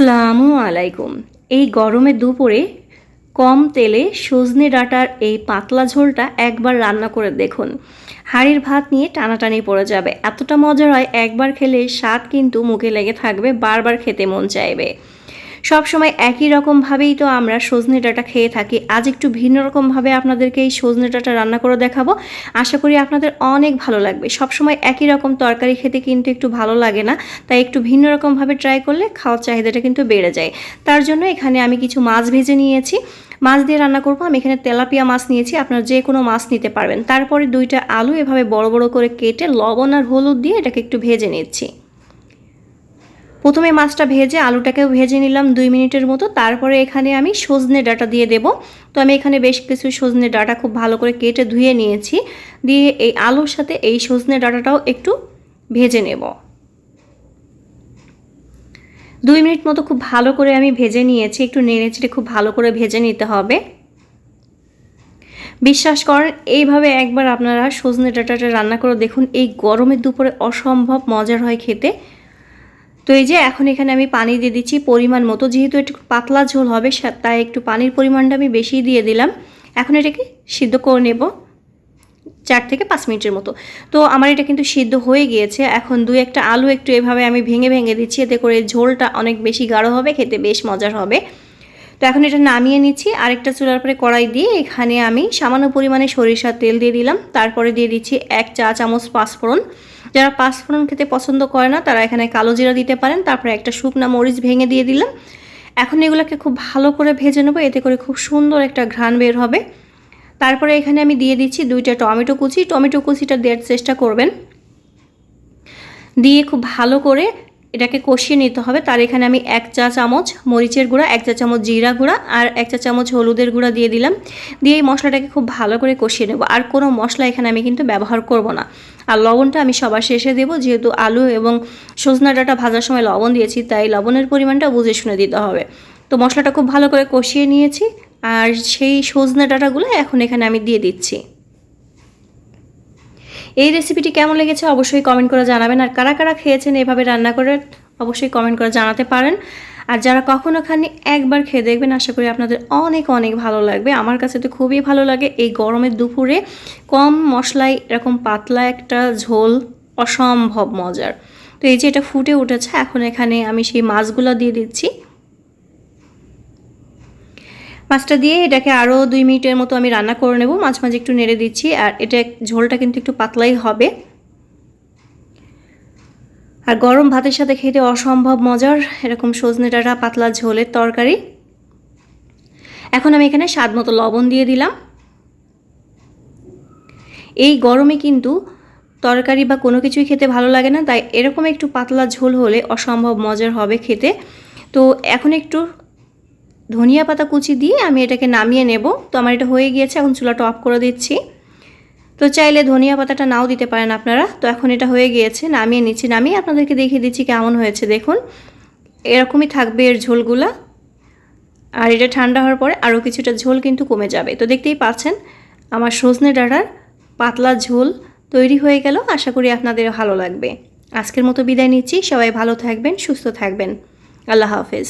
আসসালামু আলাইকুম। এই গরমে দুপুরে কম তেলে সজনে ডাঁটার এই পাতলা ঝোলটা একবার রান্না করে দেখুন। হাড়ির ভাত নিয়ে টানাটানি পড়ে যাবে। এতটা মজার হয় একবার খেলে স্বাদ কিন্তু মুখে লেগে থাকবে, বারবার খেতে মন চাইবে। সব সময় একই রকমভাবেই তো আমরা সজনে ডাঁটা খেয়ে থাকি। আজ একটু ভিন্ন রকমভাবে আপনাদেরকে এই সজনে ডাঁটা রান্না করে দেখাবো। আশা করি আপনাদের অনেক ভালো লাগবে। সব সময় একই রকম তরকারি খেতে কিন্তু একটু ভালো লাগে না। তাই একটু ভিন্ন রকমভাবে ট্রাই করলে খাওয়ার চাহিদাটা কিন্তু বেড়ে যায়। তার জন্য এখানে আমি কিছু মাছ ভেজে নিয়েছি। মাছ দিয়ে রান্না করব। আমি এখানে তেলাপিয়া মাছ নিয়েছি। আপনারা যে কোনো মাছ নিতে পারবেন। তারপরে দুইটা আলু এভাবে বড় বড় করে কেটে লবণ আর হলুদ দিয়ে এটাকে একটু ভেজে নিচ্ছি। প্রথমে মাছটা ভেজে, আলুটাকেও ভেজে নিলাম দুই মিনিটের মতো। তারপরে এখানে আমি সজনে ডাটা দিয়ে দেব। তো আমি এখানে বেশ কিছু সজনে ডাটা খুব ভালো করে কেটে ধুয়ে নিয়েছি। দিয়ে এই আলুর সাথে এই সজনে ডাটাটাও একটু ভেজে নেব। দুই মিনিট মতো খুব ভালো করে আমি ভেজে নিয়েছি। একটু নেড়ে চেড়ে খুব ভালো করে ভেজে নিতে হবে। বিশ্বাস করেন, এইভাবে একবার আপনারা সজনে ডাটাটা রান্না করে দেখুন, এই গরমের দুপুরে অসম্ভব মজার হয় খেতে। তো এই যে এখন এখানে আমি পানি দিয়ে দিচ্ছি পরিমাণ মতো, যেহেতু একটু পাতলা ঝোল হবে তাই একটু পানির পরিমাণটা আমি বেশি দিয়ে দিলাম। এখন এটাকে সিদ্ধ করে নেব চার থেকে পাঁচ মিনিটের মতো। তো আমার এটা কিন্তু সিদ্ধ হয়ে গিয়েছে, এখন দুই একটা আলু একটু এভাবে আমি ভেঙে ভেঙে দিচ্ছি, এতে করে ঝোলটা অনেক বেশি গাঢ় হবে, খেতে বেশ মজার হবে। তো এখন এটা নামিয়ে নিচ্ছি, আরেকটা চুলার পরে কড়াই দিয়ে এখানে আমি সামান্য পরিমাণে সরিষার তেল দিয়ে দিলাম। তারপরে দিয়ে দিচ্ছি এক চা চামচ পাঁচফোড়ন। যারা পাঁচফোড়ন খেতে পছন্দ করে না, তারা এখানে কালো জিরা দিতে পারেন। তারপরে একটা শুকনা মরিচ ভেঙে দিয়ে দিলাম। এখন এগুলোকে খুব ভালো করে ভেজে নেব, এতে করে খুব সুন্দর একটা ঘ্রাণ বের হবে। তারপরে এখানে আমি দিয়ে দিচ্ছি দুইটা টমেটো কুচি। টমেটো কুচিটা দেওয়ার চেষ্টা করবেন। দিয়ে খুব ভালো করে এটাকে কষিয়ে নিতে হবে। তার এখানে আমি এক চা চামচ মরিচের গুঁড়া, এক চা চামচ জিরা গুঁড়া আর এক চা চামচ হলুদের গুঁড়া দিয়ে দিলাম। দিয়ে এই মশলাটাকে খুব ভালো করে কষিয়ে নেব। আর কোনো মশলা এখানে আমি কিন্তু ব্যবহার করব না। আর লবণটা আমি সবার শেষে দেবো। যেহেতু আলু এবং সজনা ডাটা ভাজার সময় লবণ দিয়েছি, তাই লবণের পরিমাণটা বুঝে শুনে দিতে হবে। তো মশলাটা খুব ভালো করে কষিয়ে নিয়েছি। আর সেই সজনা ডাটাগুলো এখন এখানে আমি দিয়ে দিচ্ছি। এই রেসিপিটি কেমন লেগেছে অবশ্যই কমেন্ট করে জানাবেন। আর কারা কারা খেয়েছেন এভাবে রান্না করে অবশ্যই কমেন্ট করে জানাতে পারেন। আর যারা কখনো খাননি, একবার খেয়ে দেখবেন। আশা করি আপনাদের অনেক অনেক ভালো লাগবে। আমার কাছে তো খুবই ভালো লাগে এই গরমের দুপুরে কম মশলায়, এরকম পাতলা একটা ঝোল অসম্ভব মজার। তো এই যে এটা ফুটে উঠেছে, এখন এখানে আমি সেই মাছগুলো দিয়ে দিচ্ছি। মাছটা দিয়ে এটাকে আরও দুই মিনিটের মতো আমি রান্না করে নেব। মাছ মাঝে একটু নেড়ে দিচ্ছি আর এটা ঝোলটা কিন্তু একটু পাতলাই হবে। আর গরম ভাতের সাথে খেতে অসম্ভব মজার, এরকম সজনে ডাঁটা পাতলা ঝোলের তরকারি। এখন আমি এখানে স্বাদ মতো লবণ দিয়ে দিলাম। এই গরমে কিন্তু তরকারি বা কোনো কিছুই খেতে ভালো লাগে না, তাই এরকম একটু পাতলা ঝোল হলে অসম্ভব মজার হবে খেতে। তো এখন একটু ধনিয়া পাতা কুচি দিয়ে আমি এটাকে নামিয়ে নেব। তো আমার এটা হয়ে গিয়েছে, এখন চুলাটা অফ করে দিচ্ছি। তো চাইলে ধনিয়া পাতাটা নাও দিতে পারেন আপনারা। তো এখন এটা হয়ে গিয়েছে, নামিয়ে নিচ্ছি। নামিয়ে আপনাদেরকে দেখিয়ে দিচ্ছি কেমন হয়েছে, দেখুন। এরকমই থাকবে এর ঝোলগুলা। আর এটা ঠান্ডা হওয়ার পরে আরও কিছুটা ঝোল কিন্তু কমে যাবে। তো দেখতেই পাচ্ছেন, আমার সজনে ডাঁটার পাতলা ঝোল তৈরি হয়ে গেল। আশা করি আপনাদের ভালো লাগবে। আজকের মতো বিদায় নিচ্ছি। সবাই ভালো থাকবেন, সুস্থ থাকবেন। আল্লাহ হাফেজ।